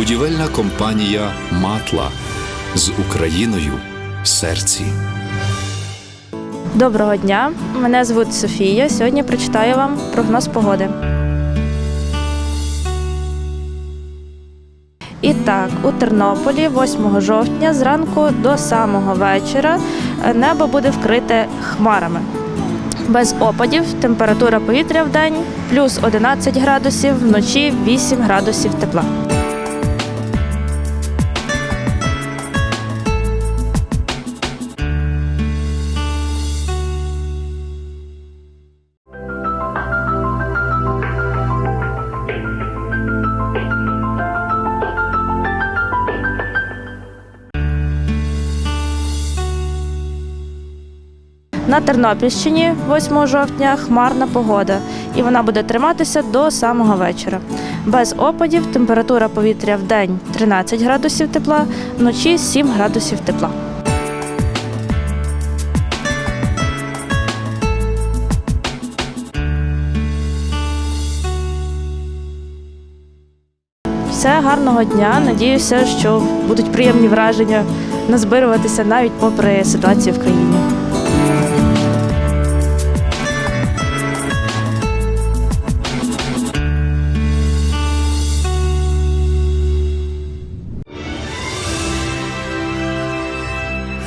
Будівельна компанія Матла з Україною в серці. Доброго дня, мене звуть Софія. Сьогодні прочитаю вам прогноз погоди. І так, у Тернополі 8 жовтня зранку до самого вечора небо буде вкрите хмарами. Без опадів температура повітря в день плюс 11 градусів, вночі 8 градусів тепла. На Тернопільщині 8 жовтня хмарна погода, і вона буде триматися до самого вечора. Без опадів температура повітря в день 13 градусів тепла, вночі 7 градусів тепла. Все гарного дня. Надіюся, що будуть приємні враження назбируватися навіть попри ситуацію в країні.